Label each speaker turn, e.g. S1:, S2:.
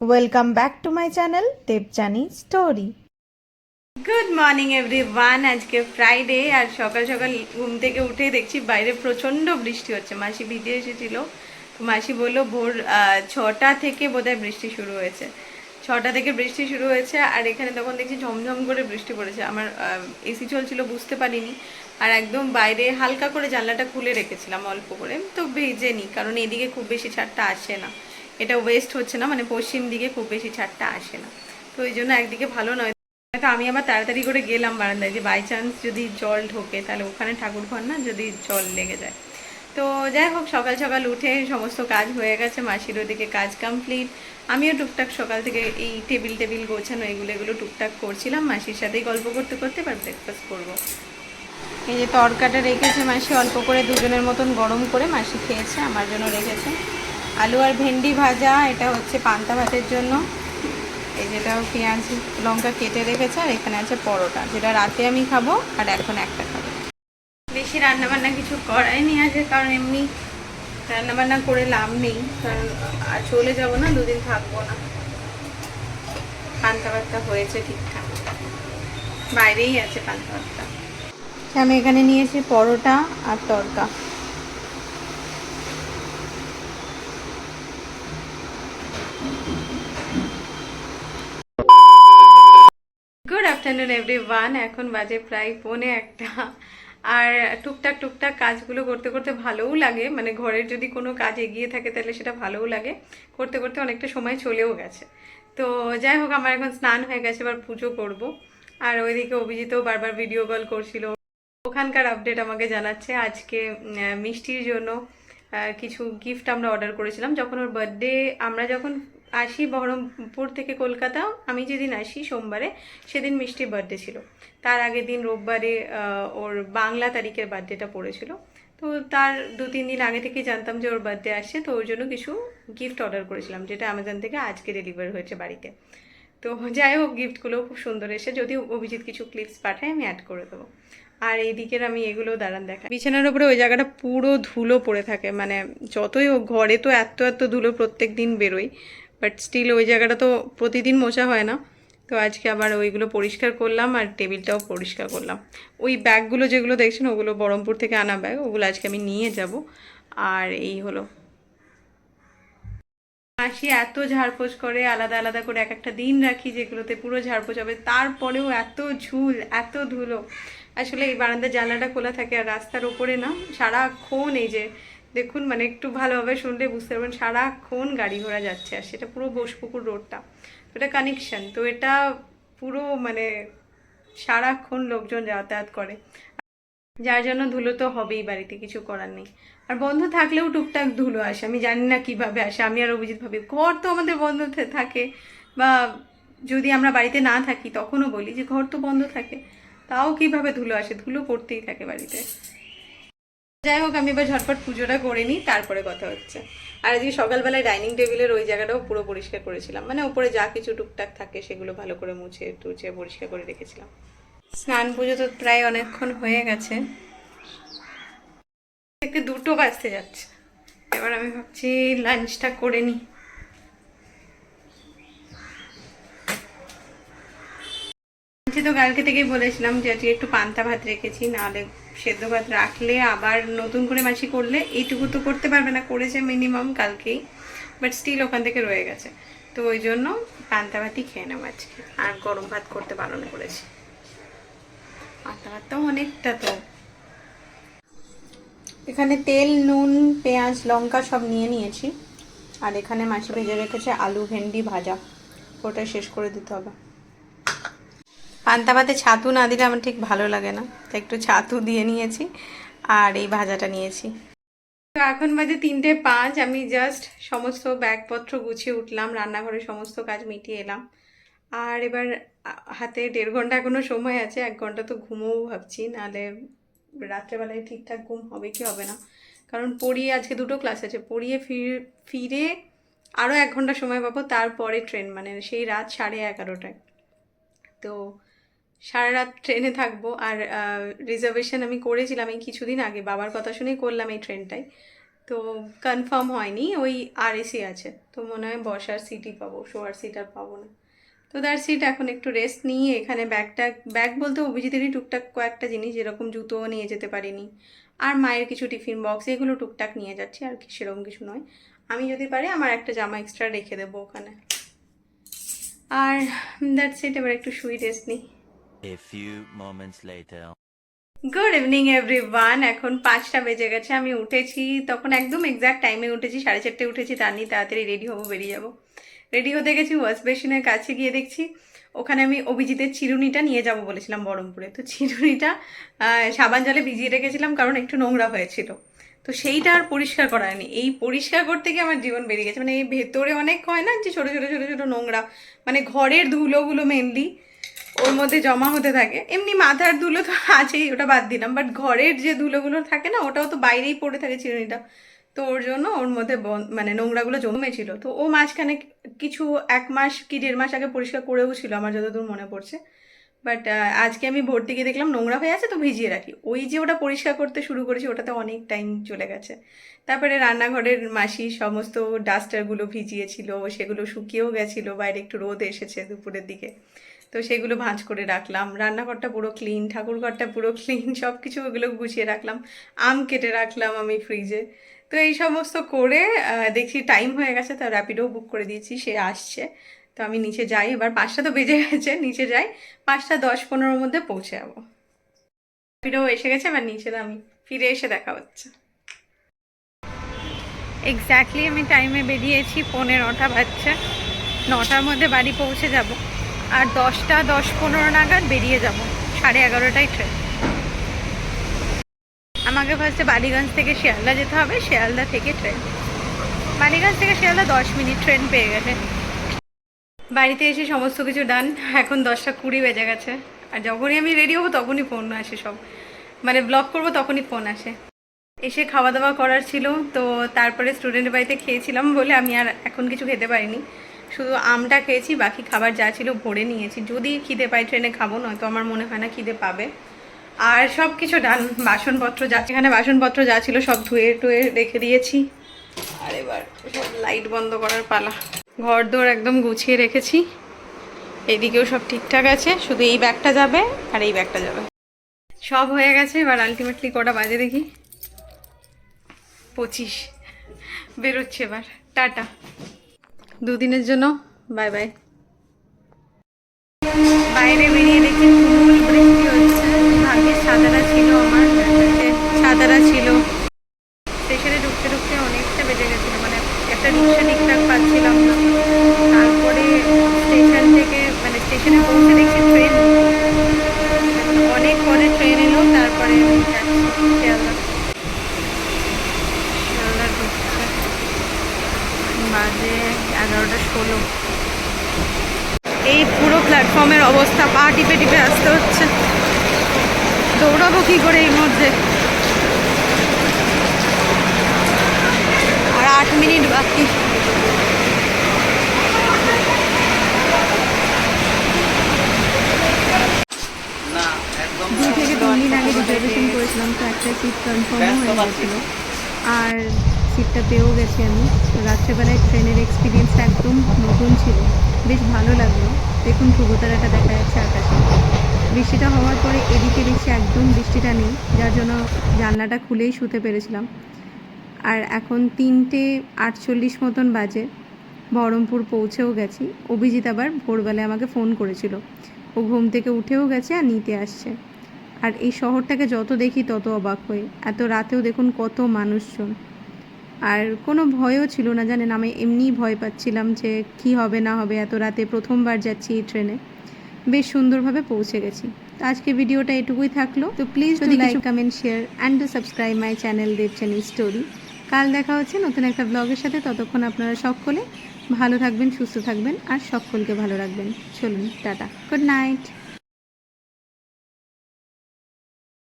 S1: Welcome back to my channel Debjani story good morning everyone আজকে Friday আর সকাল সকাল ঘুম থেকে উঠে দেখছি বাইরে প্রচণ্ড বৃষ্টি হচ্ছে। মাসি ভিজে এসেছিল। মাসি বলল, ভোর ছটা থেকে বোধহয় বৃষ্টি শুরু হয়েছে। ছটা থেকে বৃষ্টি শুরু হয়েছে, আর এখানে তখন দেখছি ঝমঝম করে বৃষ্টি পড়েছে। আমার এসি চলছিল, বুঝতে পারিনি। আর একদম বাইরে হালকা করে জানলাটা খুলে রেখেছিলাম, অল্প করে। তো ভেজেনি, কারণ এদিকে খুব বেশি ছাড়টা আসে না। এটা ওয়েস্ট হচ্ছে না মানে পশ্চিম দিকে খুব বেশি ছাড়টা আসে না। তো ওই জন্য একদিকে ভালো নয়। তো আমি আবার তাড়াতাড়ি করে গেলাম বারান্দায় যে বাই চান্স যদি জল ঢোকে, তাহলে ওখানে ঠাকুর ঘর না যদি জল লেগে যায়। তো যাই হোক, সকাল সকাল উঠে সমস্ত কাজ হয়ে গেছে, মাসির ওদিকে কাজ কমপ্লিট আমিও টুকটাক সকাল থেকে এই টেবিল টেবিল গোছানো, এগুলো এগুলো টুকটাক করছিলাম। মাসির সাথেই গল্প করতে করতে এবার ব্রেকফাস্ট করব। এই যে তরকাটা রেখেছে মাসি, অল্প করে দুজনের মতন গরম করে মাসি খেয়েছে, আমার জন্য রেখেছে। আলু আর ভেন্ডি ভাজা, এটা হচ্ছে পান্তা ভাতের জন্য। এই যেটা পেঁয়াজ, লঙ্কা কেটে রেখেছে, আর এখানে আছে পরোটা, যেটা রাতে আমি খাব আর এখন একটা খাব। বেশি রান্নাবান্না কিছু করাই নি আছে কারণ, এমনি রান্নাবান্না করে লাভ নেই, কারণ আর চলে যাব না, দুদিন থাকব না। পান্তা ভাতটা হয়েছে ঠিকঠাক। বাইরেই আছে পান্তা ভাতটা। আমি এখানে নিয়েছি পরোটা আর তরকা। আফটারনুন এভরিওয়ান এখন বাজে প্রায় পৌনে একটা। আর টুকটাক টুকটাক কাজগুলো করতে করতে ভালোও লাগে। মানে ঘরের যদি কোনো কাজ এগিয়ে থাকে, তাহলে সেটা ভালোও লাগে। করতে করতে অনেকটা সময় চলেও গেছে। তো যাই হোক, আমার এখন স্নান হয়ে গেছে, এবার পুজো করব। আর ওইদিকে অভিজিৎও বারবার ভিডিও কল করছিল। ওখানকার আপডেট আমাকে জানাচ্ছে আজকে মিষ্টির জন্য কিছু গিফট আমরা অর্ডার করেছিলাম। যখন ওর বার্থডে আমরা যখন আসি বহরমপুর থেকে কলকাতা। আমি যেদিন আসি সোমবারে, সেদিন মিষ্টির বার্থডে ছিল। তার আগের দিন রোববারে ওর বাংলা তারিখের বার্থডেটা পড়েছিল। তো তার দু, তিন দিন আগে থেকেই জানতাম যে ওর বার্থডে আসছে। তো ওর জন্য কিছু গিফট অর্ডার করেছিলাম, যেটা অ্যামাজন থেকে আজকে ডেলিভার হয়েছে বাড়িতে। তো যাই হোক গিফটগুলো খুব সুন্দর এসে, যদি অভিজিৎ কিছু ক্লিপস পাঠায়, আমি অ্যাড করে দেবো। আর এই দিকের আমি এগুলো দাঁড়ান দেখা বিছানার উপরে ওই জায়গাটা পুরো ধুলো পড়ে থাকে। মানে যতই ও ঘরে তো এত এত ধুলো প্রত্যেক দিন বেরোয়। বাট স্টিল ওই জায়গাটা তো প্রতিদিন মোছা হয় না। তো আজকে আবার ওইগুলো পরিষ্কার করলাম আর টেবিলটাও পরিষ্কার করলাম। ওই ব্যাগগুলো যেগুলো দেখছেন, ওগুলো বহরমপুর থেকে আনা ব্যাগ, ওগুলো আজকে আমি নিয়ে যাব। আর এই হলো। মাসি এত ঝাড়পোছ করে, আলাদা আলাদা করে এক একটা দিন রাখি যেগুলোতে পুরো ঝাড়পোছ হবে। তারপরেও এত ঝুল, এত ধুলো। আসলে এই বারান্দার জানলাটা খোলা থাকে আর রাস্তার ওপরে না, সারাক্ষণ এই যে দেখুন মানে একটু ভালোভাবে শুনলে বুঝতে পারবেন, সারাক্ষণ গাড়ি ঘোড়া যাচ্ছে আর সেটা পুরো বোসপুকুর রোডটা। এটা কানেকশন তো এটা পুরো মানে সারাক্ষণ লোকজন যাতায়াত করে। যার জন্য ধুলো তো হবেই বাড়িতে, কিছু করার নেই। আর বন্ধ থাকলেও টুকটাক ধুলো আসে, আমি জানি না কীভাবে আসে, আমি আর অভিজিৎ ভাবি, ঘর তো আমাদের বন্ধ থাকে। বা যদি আমরা বাড়িতে না থাকি, তখনও বলি যে ঘর তো বন্ধ থাকে, তাও কীভাবে ধুলো আসে? ধুলো পড়তেই থাকে বাড়িতে। যাই হোক, আমি এবার ঝটপট পুজোটা করে নিই, তারপরে কথা হচ্ছে। আর আজকে সকালবেলায় ডাইনিং টেবিলের ওই জায়গাটাও পুরো পরিষ্কার করেছিলাম। মানে ওপরে যা কিছু টুকটাক থাকে সেগুলো ভালো করে মুছে টুছে পরিষ্কার করে রেখেছিলাম। স্নান পুজো তো প্রায় অনেকক্ষণ হয়ে গেছে। দেখতে দুটো বাজতে যাচ্ছে। এবার আমি ভাবছি লাঞ্চটা করে নিই। তো কালকে থেকেই বলেছিলাম যে একটু পান্তা ভাত রেখেছি, নাহলে সেদ্ধ ভাত রাখলে, আবার নতুন করে মাছি করলে, এইটুকু তো করতে পারবে না, করেছে মিনিমাম কালকেই বাট স্টিল ওখান থেকে রয়ে গেছে। তো ওই জন্য পান্তা ভাতই খেয়ে নেব আজকে, আর গরম ভাত করতে বারণ করেছি। পান্তা ভাতটাও অনেকটা তো। এখানে তেল, নুন, পেঁয়াজ, লঙ্কা সব নিয়ে নিয়েছি, আর এখানে মাছি ভেজে রেখেছে আলু ভেন্ডি ভাজা। ওটা শেষ করে দিতে হবে। পান্তা ভাতে ছাতু না দিলে আমার ঠিক ভালো লাগে না। তো একটু ছাতু দিয়ে নিয়েছি আর এই ভাজাটা নিয়েছি। তো এখন বাজে তিনটে পাঁচ, আমি জাস্ট সমস্ত ব্যাগপত্র গুছিয়ে উঠলাম, রান্নাঘরের সমস্ত কাজ মিটিয়ে এলাম। আর এবার হাতে দেড় ঘণ্টা এখনও সময় আছে, এক ঘণ্টা তো ঘুমোও ভাবছি, নাহলে রাত্রেবেলায় ঠিকঠাক ঘুম হবে কি হবে না। কারণ পড়িয়ে আজকে দুটো ক্লাস আছে, পড়িয়ে ফির, ফিরে আরও এক ঘণ্টা সময় পাবো, তারপরে ট্রেন মানে সেই রাত সাড়ে এগারোটায়। তো সারা রাত ট্রেনে থাকব। আর রিজার্ভেশন আমি করেছিলাম এই কিছুদিন আগে। বাবার কথা শুনেই করলাম এই ট্রেনটাই। তো কনফার্ম হয়নি, ওই আর এসি আছে। তো মনে হয় বসার সিটই পাবো শোয়ার সিট আর পাবো না। তো তার সিট এখন একটু রেস্ট নিয়ে এখানে ব্যাগটা ব্যাগ বলতে অভিজিতেরই টুকটাক কয়েকটা জিনিস, যেরকম জুতোও নিয়ে যেতে পারিনি। আর মায়ের কিছু টিফিন বক্স এগুলো টুকটাক নিয়ে যাচ্ছি, আর কি সেরকম কিছু নয়। আমি যদি পারি, আমার একটা জামা এক্সট্রা রেখে দেবো ওখানে। আর দ্যাটস ইট এবার একটু শুই রেস্ট নিই।
S2: A few moments later.
S1: Good evening everyone এখন পাঁচটা বেজে গেছে, আমি উঠেছি। তখন একদম এক্স্যাক্ট টাইমে উঠেছি, সাড়ে চারটে উঠেছি। তার নিয়ে তাড়াতাড়ি রেডি হব, বেরিয়ে যাব। রেডি হতে গেছি ওয়াশ বেসিনের কাছে গিয়ে দেখছি, ওখানে আমি অভিজিতের চিরুনিটা নিয়ে যাব বলেছিলাম বহরমপুরে। তো চিরুনিটা সাবান জলে ভিজিয়ে রেখেছিলাম, কারণ একটু নোংরা হয়েছিল। তো সেইটা আর পরিষ্কার করা হয়নি। এই পরিষ্কার করতে গিয়ে আমার জীবন বেরিয়ে গেছে। মানে এই ভেতরে অনেক হয় না যে ছোটো ছোটো ছোটো ছোটো নোংরা। মানে ঘরের ধুলোগুলো মেনলি ওর মধ্যে জমা হতে থাকে। এমনি মাথার ধুলো তো আছেই, ওটা বাদ দিলাম। বাট ঘরের যে ধুলোগুলো থাকে না, ওটাও তো বাইরেই পড়ে থাকে চিরুনিটা। তো ওর জন্য ওর মধ্যে মানে নোংরাগুলো জমেছিল। তো ও মাঝখানে কিছু এক মাস কি দেড় মাস আগে পরিষ্কার করেও ছিল, আমার যতদূর মনে পড়ছে। বাট আজকে আমি ভর্তি গিয়ে দেখলাম, নোংরা হয়ে আছে, তো ভিজিয়ে রাখি। ওই যে ওটা পরিষ্কার করতে শুরু করেছি, ওটাতে অনেক টাইম চলে গেছে। তারপরে রান্নাঘরের মাসি সমস্ত ডাস্টারগুলো ভিজিয়েছিল, সেগুলো শুকিয়েও গেছিল, বাইরে একটু রোদ এসেছে দুপুরের দিকে। তো সেগুলো ভাঁজ করে রাখলাম। রান্নাঘরটা পুরো ক্লিন ঠাকুরঘরটা পুরো ক্লিন সব কিছু ওগুলো গুছিয়ে রাখলাম। আম কেটে রাখলাম আমি ফ্রিজে তো এই সমস্ত করে দেখছি টাইম হয়ে গেছে, তো র্যাপিডো বুক করে দিয়েছি, সে আসছে। তো আমি নিচে যাই, এবার পাঁচটা তো বেজে গেছে, নিচে যাই। পাঁচটা দশ পনেরোর মধ্যে পৌঁছে যাব। র্যাপিডো এসে গেছে, এবার নিচে আমি ফিরে এসে দেখা হচ্ছে। এক্স্যাক্টলি আমি টাইমে বেরিয়েছি পনেরোটা বাচ্চা নটার মধ্যে বাড়ি পৌঁছে যাব। আর দশটা, দশ পনেরো নাগাদ বেরিয়ে যাব। সাড়ে এগারোটায় ট্রেন আমাকে ফার্স্টে বালিগঞ্জ থেকে শিয়ালদা যেতে হবে, শিয়ালদা থেকে ট্রেন বালিগঞ্জ থেকে শিয়ালদা দশ মিনিট ট্রেন পেয়ে গেছে। বাড়িতে এসে সমস্ত কিছু ডান এখন দশটা কুড়ি বেজে গেছে। আর যখনই আমি রেডি হব, তখনই ফোন আসে সব। মানে ব্লগ করব, তখনই ফোন আসে। এসে খাওয়া দাওয়া করার ছিল, তো তারপরে স্টুডেন্টের বাড়িতে খেয়েছিলাম বলে আমি আর এখন কিছু খেতে পারিনি। শুধু আমটা খেয়েছি, বাকি খাবার যা ছিল ভরে নিয়েছি। যদি খিদে পাই ট্রেনে খাব, নয়তো আমার মনে হয় না খিদে পাবে। আর সব কিছু ডান, বাসনপত্র যা, এখানে বাসনপত্র যা ছিল সব ধুয়ে টুয়ে রেখে দিয়েছি। আর এবার সব লাইট বন্ধ করার পালা। ঘর দোর একদম গুছিয়ে রেখেছি। এদিকেও সব ঠিকঠাক আছে, শুধু এই ব্যাগটা যাবে আর এই ব্যাগটা যাবে। সব হয়ে গেছে, এবার আলটিমেটলি কটা বাজে দেখি? পঁচিশ। বেরোচ্ছে এবার। টাটা। দুদিনের জন্য। বাই বাই বাইরে বেরিয়ে দেখি তুমুল বৃষ্টি হচ্ছে। ভাগ্যে সাদারা ছিল আমার। সাদারা ছিল। স্টেশনে ঢুকতে ঢুকতে অনেকটা বেজে গেছিল। মানে একটা রিক্সা ঠিকঠাক পাচ্ছিলাম তারপরে স্টেশন থেকে মানে স্টেশনে পৌঁছে দেখছি ট্রেন। অনেক পরে ট্রেন এলো, তারপরে যাচ্ছি শিয়ালদা শিয়ালদা ঢুকছে বাজে এগারোটা ষোলো এই পুরো প্ল্যাটফর্মের অবস্থা পা টিপে টিপে আসতে হচ্ছে। দৌড়াবো কি করে এই মধ্যে? আর আট মিনিট বাকি।
S3: দুই থেকে তিন দিন আগে রিজার্ভেশন করেছিলাম তো একটা সিট হয়ে গেছিল। আর সিটটা পেয়েও গেছি আমি। রাত্রেবেলায় ট্রেনের এক্সপিরিয়েন্সটা একদম নতুন ছিল। বেশ ভালো লাগল। দেখুন ধ্রুবতারাটা দেখা যাচ্ছে আকাশে। বৃষ্টিটা হওয়ার পরে এদিকে দেখছি একদম বৃষ্টিটা নেই, যার জন্য জানলাটা খুলেই শুতে পেরেছিলাম। আর এখন তিনটে আটচল্লিশ মতন বাজে, বহরমপুর পৌঁছেও গেছি। অভিজিৎ আবার ভোরবেলায় আমাকে ফোন করেছিল। ও ঘুম থেকে উঠেও গেছে আর নিতে আসছে। আর এই শহরটাকে যত দেখি তত অবাক হই। এত রাতেও দেখুন কত মানুষজন। আর কোনো ভয়ও ছিল না জানেন? আমি এমনিই ভয় পাচ্ছিলাম যে কি হবে না হবে। এত রাতে প্রথমবার যাচ্ছি এই ট্রেনে। বেশ সুন্দরভাবে পৌঁছে গেছি। তো আজকে ভিডিওটা এটুকুই থাকল। তো প্লিজ যদি like comment share and subscribe my channel Debjani story কাল দেখা হচ্ছে নতুন একটা ব্লগের সাথে। ততক্ষণ আপনারা সকলে ভালো থাকবেন সুস্থ থাকবেন আর সকলকে ভালো রাখবেন। চলুন টাটা। Good night